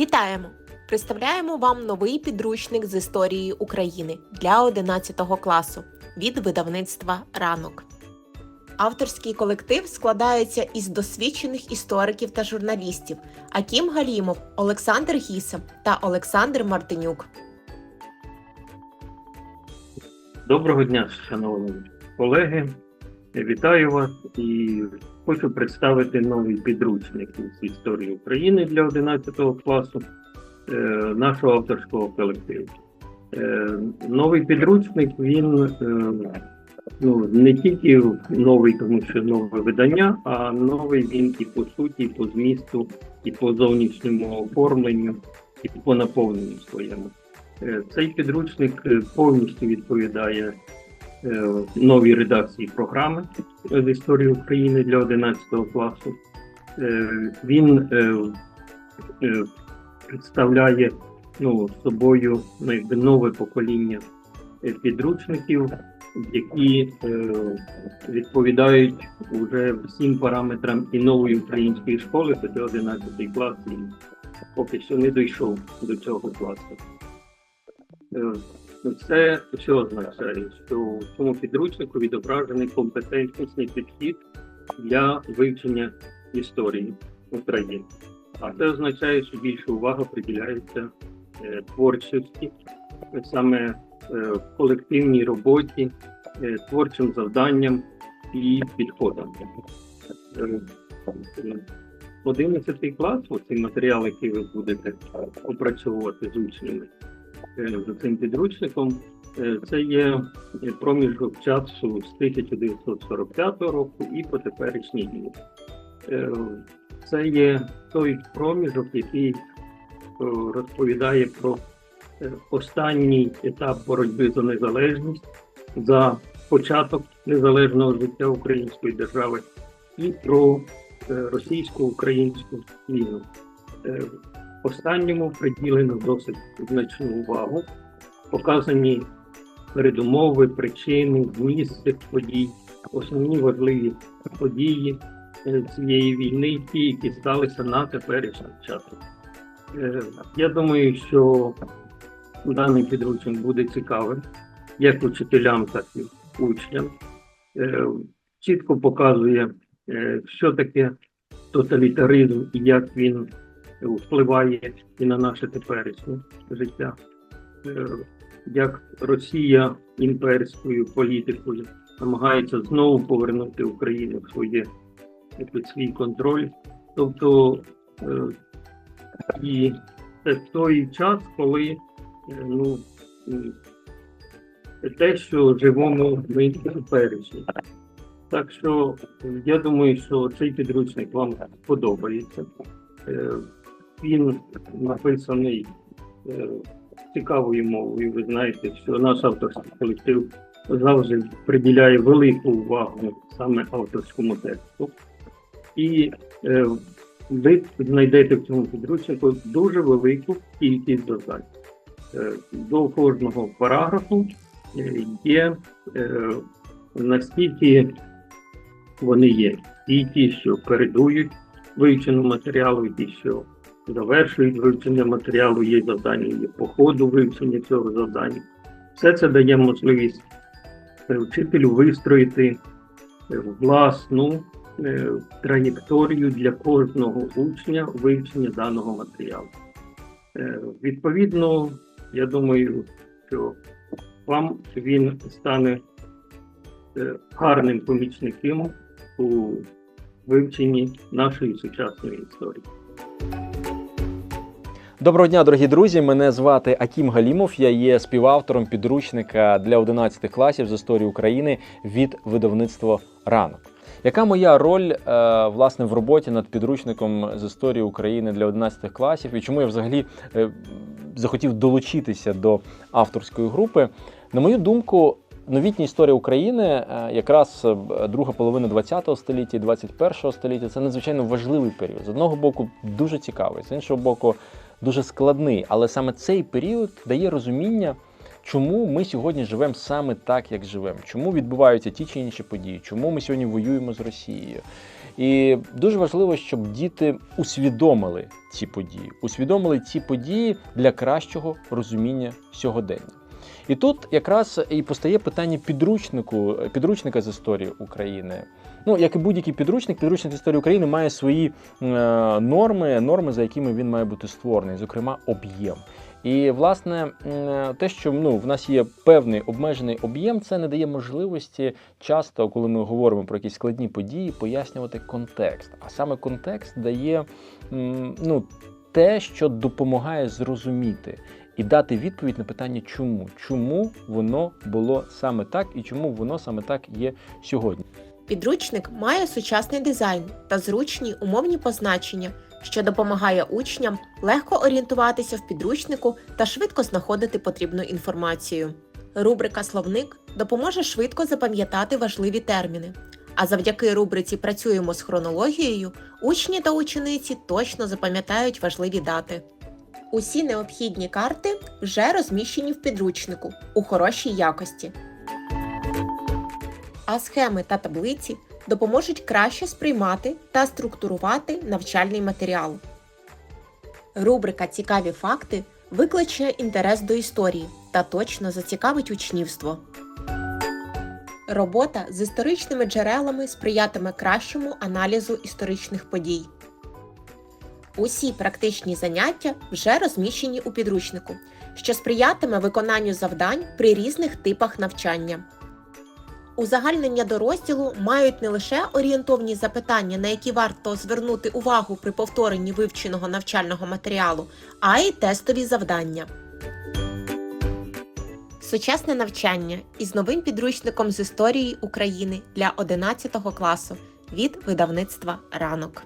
Вітаємо! Представляємо вам новий підручник з історії України для 11 класу від видавництва Ранок. Авторський колектив складається із досвідчених істориків та журналістів Акім Галімов, Олександр Гісем та Олександр Мартинюк. Доброго дня, шановні колеги. Вітаю вас і хочу представити новий підручник з історії України для 11 класу е, нашого авторського колективу. Е, Новий підручник він е, ну, не тільки новий, тому що нове видання, а новий він і по суті, і по змісту, і по зовнішньому оформленню, і по наповненню своєму. Цей підручник повністю відповідає новій редакції програми з історії України для 11 класу. Е, Він е, е, представляє ну, собою ну, якби нове покоління е, підручників, які е, відповідають уже всім параметрам і нової української школи, це 11 клас, і поки що не дійшов до цього класу. Е, Це що означає, що в цьому підручнику відображений компетентнісний підхід для вивчення історії України. А це означає, що більше увага приділяється е, творчості, саме е, колективній роботі, е, творчим завданням і підходам. Е, 11 клас, оцей матеріал, який ви будете опрацьовувати з учнями, за цим підручником. Е, Це є е, проміжок часу з 1945 року і по теперішній дні. Е, Це є той проміжок, який е, розповідає про е, останній етап боротьби за незалежність, за початок незалежного життя української держави і про е, російсько-українську війну. Останньому приділено досить значну увагу. Показані передумови, причини, зміст цих подій, основні важливі події е, цієї війни, ті, які сталися на теперішній час. Е, Я думаю, що даний підручник буде цікавим як учителям, так і учням. Е, Чітко показує, що таке тоталітаризм і як він впливає і на наше теперішнє життя. Е, Як Росія імперською політикою намагається знову повернути Україну в своє під свій контроль. Тобто е, і це той час, коли е, ну, те, що живемо ми теперішні. Так що я думаю, що цей підручник вам подобається. Він написаний е, цікавою мовою. Ви знаєте, що наш авторський колектив завжди приділяє велику увагу саме авторському тексту. І е, ви знайдете в цьому підручнику дуже велику кількість завдань. Е, До кожного параграфу є настільки вони є. І ті, що передують вивчену матеріалу, і ті, що завершують вивчення матеріалу, є завдання, є по ходу вивчення цього завдання. Все це дає можливість е, вчителю вистроїти е, власну е, траєкторію для кожного учня вивчення даного матеріалу. Відповідно, я думаю, що вам він стане гарним помічником у вивченні нашої сучасної історії. Доброго дня, дорогі друзі. Мене звати Акім Галімов. Я є співавтором підручника для 11 класів з історії України від видавництва Ранок. Яка моя роль е, власне в роботі над підручником з історії України для 11 класів і чому я взагалі е, захотів долучитися до авторської групи? На мою думку, новітня історія України, е, якраз друга половина ХХ століття і 21 століття, це надзвичайно важливий період. З одного боку, дуже цікавий, з іншого боку, дуже складний. Але саме цей період дає розуміння, чому ми сьогодні живемо саме так, як живемо, чому відбуваються ті чи інші події, чому ми сьогодні воюємо з Росією. І дуже важливо, щоб діти усвідомили ці події, усвідомили ці події для кращого розуміння сьогодення. І тут якраз і постає питання підручнику, підручника з історії України. Ну, як і будь-який підручник, підручник з історії України має свої е, норми, норми, за якими він має бути створений, зокрема, об'єм. І власне те, що ну, в нас є певний обмежений об'єм, це не дає можливості часто, коли ми говоримо про якісь складні події, пояснювати контекст. А саме контекст дає ну, те, що допомагає зрозуміти і дати відповідь на питання, чому, чому воно було саме так і чому воно саме так є сьогодні. Підручник має сучасний дизайн та зручні умовні позначення, що допомагає учням легко орієнтуватися в підручнику та швидко знаходити потрібну інформацію. Рубрика Словник допоможе швидко запам'ятати важливі терміни. А завдяки рубриці Працюємо з хронологією учні та учениці точно запам'ятають важливі дати. Усі необхідні карти вже розміщені в підручнику у хорошій якості. А схеми та таблиці допоможуть краще сприймати та структурувати навчальний матеріал. Рубрика Цікаві факти викличе інтерес до історії та точно зацікавить учнівство. Робота з історичними джерелами сприятиме кращому аналізу історичних подій. Усі практичні заняття вже розміщені у підручнику, що сприятиме виконанню завдань при різних типах навчання. Узагальнення до розділу мають не лише орієнтовні запитання, на які варто звернути увагу при повторенні вивченого навчального матеріалу, а й тестові завдання. Сучасне навчання із новим підручником з історії України для 11 класу від видавництва Ранок.